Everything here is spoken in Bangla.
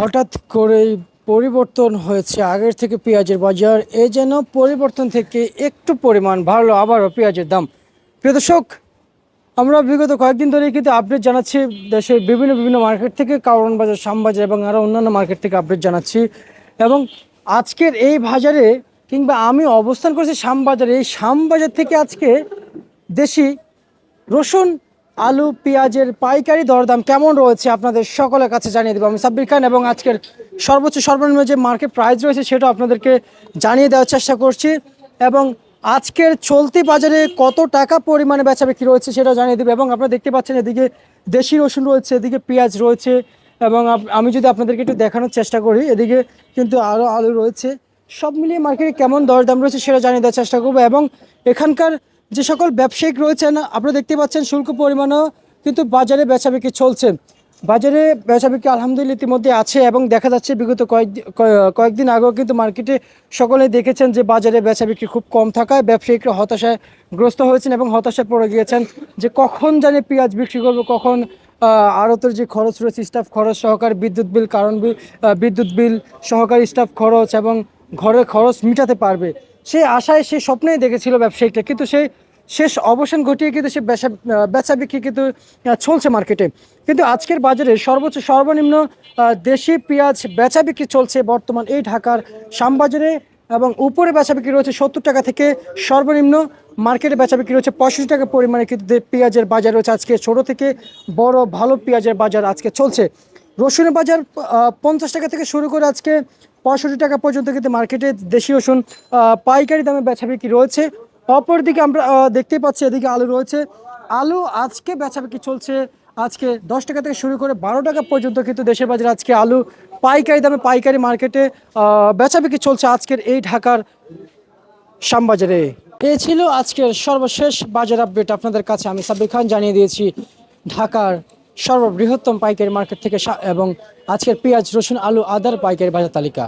হঠাৎ করেই পরিবর্তন হয়েছে আগের থেকে পেঁয়াজের বাজার। এ যেন পরিবর্তন থেকে একটু পরিমাণ বাড়লো, আবারও পেঁয়াজের দাম। প্রিয় দর্শক, আমরা বিগত কয়েকদিন ধরে কিন্তু আপডেট জানাচ্ছি দেশের বিভিন্ন বিভিন্ন মার্কেট থেকে কারণ বাজার শ্যামবাজার এবং আরও অন্যান্য মার্কেট থেকে আপডেট জানাচ্ছি। এবং আজকের এই বাজারে কিংবা আমি অবস্থান করছি শ্যামবাজারে এই শ্যামবাজার থেকে আজকে দেশি রসুন আলু, পেঁয়াজের পাইকারি দরদাম কেমন রয়েছে আপনাদের সকলের কাছে জানিয়ে দেবো। আমি সাব্বির খান এবং আজকের সর্বোচ্চ সর্বনিম্ন যে মার্কেট প্রাইস রয়েছে সেটা আপনাদেরকে জানিয়ে দেওয়ার চেষ্টা করছি এবং আজকের চলতি বাজারে কত টাকা পরিমাণে বেচা বিক্রি রয়েছে সেটা জানিয়ে দেবো এবং আপনারা দেখতে পাচ্ছেন এদিকে দেশি রসুন রয়েছে, এদিকে পেঁয়াজ রয়েছে এবং আমি যদি আপনাদেরকে একটু দেখানোর চেষ্টা করি, এদিকে কিন্তু আরও আলু রয়েছে। সব মিলিয়ে মার্কেটে কেমন দরদাম রয়েছে সেটা জানিয়ে দেওয়ার চেষ্টা করব এবং এখানকার যে সকল ব্যবসায়িক রয়েছেন, আপনারা দেখতে পাচ্ছেন শুল্ক পরিমাণও কিন্তু বাজারে বেচাবিক্রি চলছে। বাজারে বেচাবিক্রি আলহামদুলিল্লাহ ইতিমধ্যে আছে এবং দেখা যাচ্ছে বিগত কয়েক কয়েকদিন আগেও কিন্তু মার্কেটে সকলেই দেখেছেন যে বাজারে বেচাবিক্রি খুব কম থাকায় ব্যবসায়িকরা হতাশায় গ্রস্ত হয়েছেন এবং হতাশায় পড়ে গিয়েছেন যে কখন জানে পেঁয়াজ বিক্রি করব, কখন আড়তের যে খরচ রয়েছে স্টাফ খরচ সহকারে বিদ্যুৎ বিল কারণ বিল বিদ্যুৎ বিল সহকারী স্টাফ খরচ এবং ঘরের খরচ মিটাতে পারবে। সেই আশায় সে স্বপ্নেই দেখেছিল ব্যবসায়িকটা, কিন্তু সেই শেষ অবসান ঘটিয়ে কিন্তু সে বেচা বেচা বিক্রি কিন্তু চলছে মার্কেটে। কিন্তু আজকের বাজারে সর্বোচ্চ, সর্বনিম্ন দেশি পেঁয়াজ বেচা বিক্রি চলছে বর্তমান এই ঢাকার শ্যামবাজারে এবং উপরে বেচা বিক্রি রয়েছে সত্তর টাকা থেকে সর্বনিম্ন, মার্কেটে বেচা বিক্রি রয়েছে পঁয়ষট্টি টাকা পরিমাণে কিন্তু পেঁয়াজের বাজার রয়েছে আজকে ছোট থেকে বড় ভালো পেঁয়াজের বাজার আজকে চলছে। রসুনের বাজার পঞ্চাশ টাকা থেকে শুরু করে আজকে পঁয়ষট্টি টাকা পর্যন্ত কিন্তু মার্কেটে দেশি রসুন পাইকারি দামে বেচা বিক্রি রয়েছে। অপরদিকে আমরা আহ, দেখতেই পাচ্ছি এদিকে আলু রয়েছে। আলু আজকে বেচা বিক্রি চলছে আজকে দশ টাকা থেকে শুরু করে বারো টাকা পর্যন্ত কিন্তু দেশের বাজারে আজকে আলু পাইকারি দামে পাইকারি মার্কেটে বেচা বিক্রি চলছে আজকের এই ঢাকার শ্যামবাজারে। এ ছিল আজকের সর্বশেষ বাজার আপডেট আপনাদের কাছে। আমি সাব্বির খান জানিয়ে দিয়েছি ঢাকার সর্ববৃহত্তম পাইকারি মার্কেট থেকে এবং আজকের পেঁয়াজ রসুন আলু আদার পাইকারি বাজার তালিকা।